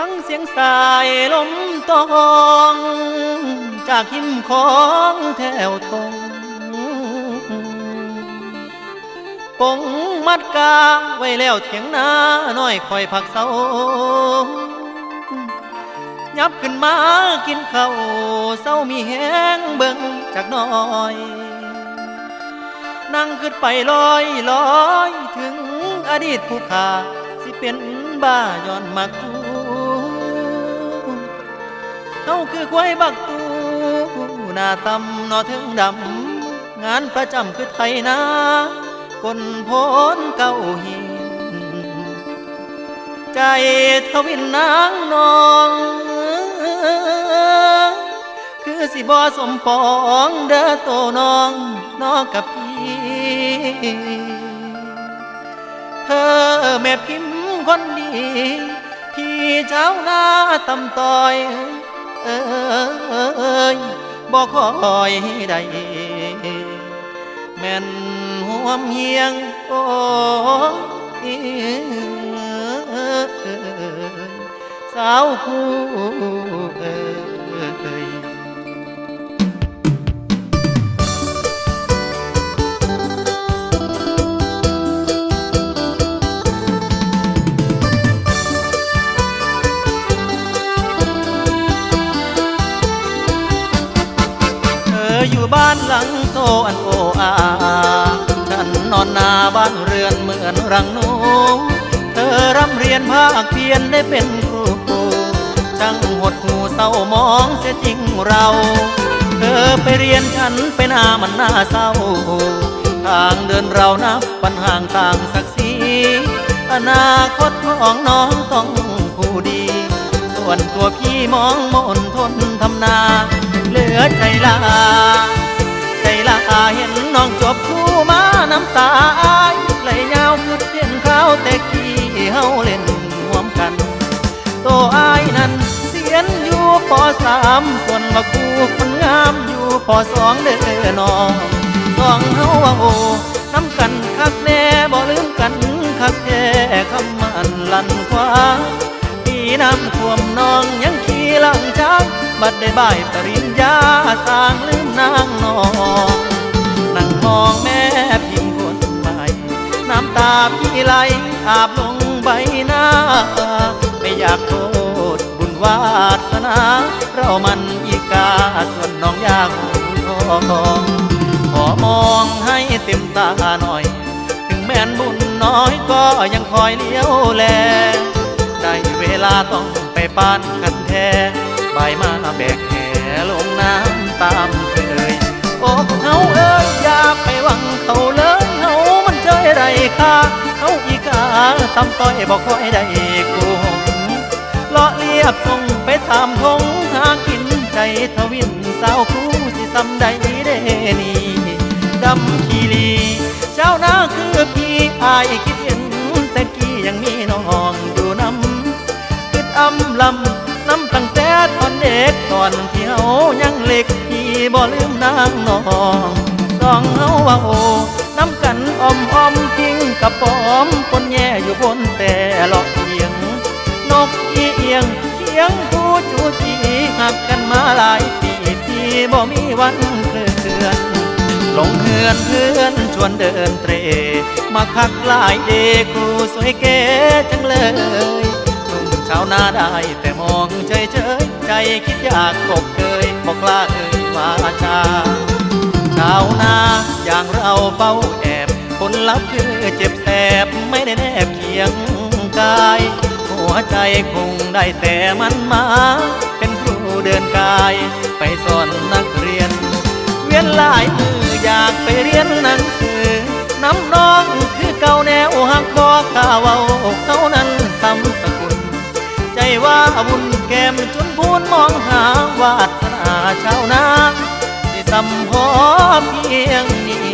ฟังเสียงสายลมตองจากหิมของแถวทงปงมัดกาไว้แล้วเถียงนาน้อยคอยผักเสายับขึ้นมากินข้าวเศร้ามีแห้งเบิ่งจากน้อยนั่งขึ้นไปลอยลอย ถึงอดีตผู้ขาสิเป็นบ้าย้อนมาคู เขาคือควายบักตูหน้าตำนอถึงดำ งานประจำคือไทยนาคนพ้นเก้าหิน ใจทวินนางนอง คือสิบอสมปองเด้อโตน้องน้องกับพี่เธอแม่พิมพ์คนดี พี่เจ้าหน้าตำต้อย เอ้ยบอกคอยใดแม่นห่วมเฮียงโอ้ยสาวผู้เอ้ย ออยู่บ้านหลังโตอันโออาฉันนอนนาบ้านเรือนเหมือนรังนูเธอร่ำเรียนภาคเพียนได้เป็นครูช่างหดหูเศร้ามองเสียจริงเรา เธอไปเรียนฉันไปหน้ามันหน้าเศร้า ทางเดินเรานับปัญหางต่างศักดิ์ศรีอนาคตของน้องต้องผู้ดี ส่วนตัวพี่มองมนทนทำนา เหลือใจลา ใจลาเห็นน้องจบครูมาน้ำตาไหลยาวคือเพียนข้าแต่กี้เฮาเล่นร่วมกัน โตอายนั้นเสียนอยู่ปสามส่วนว่าครูคนงามอยู่ปสองเด้อน้องสองเฮาว่าโอ้น้ำกันคักแน่บ่ลืมกัน บัดได้บ่ายปริญญาสร้างลืมนางนองนั่งมองแม่พิมพ์คนใหม่น้ำตาพี่ไหลอาบลงใบหน้า ไม่อยากโทษบุญวาสนา เรามันอีกาส่วนน้องยากทองขอมองให้เต็มตาหน่อย ถึงแม้นบุญน้อยก็ยังคอยเลี้ยวแล ได้เวลาต้องไปปานกันแท้ บ่ายมาแบกแหลงน้ำตามเคยอ้เฮาเอ้ยอย่าไปหวังเขาเลยเฮามันเจยไรค่าเฮาอีกาตำต้อยบอกค่อยได้กูหงเลาะเรียบส่งไปตามทงหากินใจทวินสาวคู่สิซ้ำใดเดนี่ดำขีลีเจ้านาคือพี่อายคิดเห็นแต่กี้ยังมีน้องอยู่นำคิดอำลำ ตอนเที่เฮายังเล็กพี่บ่ลืมนางน้องสองเฮาว่าโอน้ำกันออมออมทิ้งกับปอมคนแย่อยู่บนแต่หลอกเอียง นกอีเอียงเคียงผู้จูจีหักกันมาหลายปีพี่บ่มีวันเคลื่อนลงเฮือนเพื่อนชวนเดินเตร มาคักลายเดครูสวยเก๋จังเลยหนุ่มชาวนาได้แต่มองเฉยเฉย ใจคิดอยากกบเกยบอกกล้าเอ่ยวาจาชาวนาอย่างเราเฝ้าแอบผลลัพธ์คือเจ็บแสบไม่ได้แนบเคียงกาย หัวใจคงได้แต่มันมา เป็นครูเดินกาย ไปสอนนักเรียน เวียนลายมืออยากไปเรียนหนังสือน้ำน้องคือเก่าแนวหักบอกข่าว ใจว่าบุญแก้มจนพูนมองหาวาสนาชาวนาสิสำพอเพียงนี้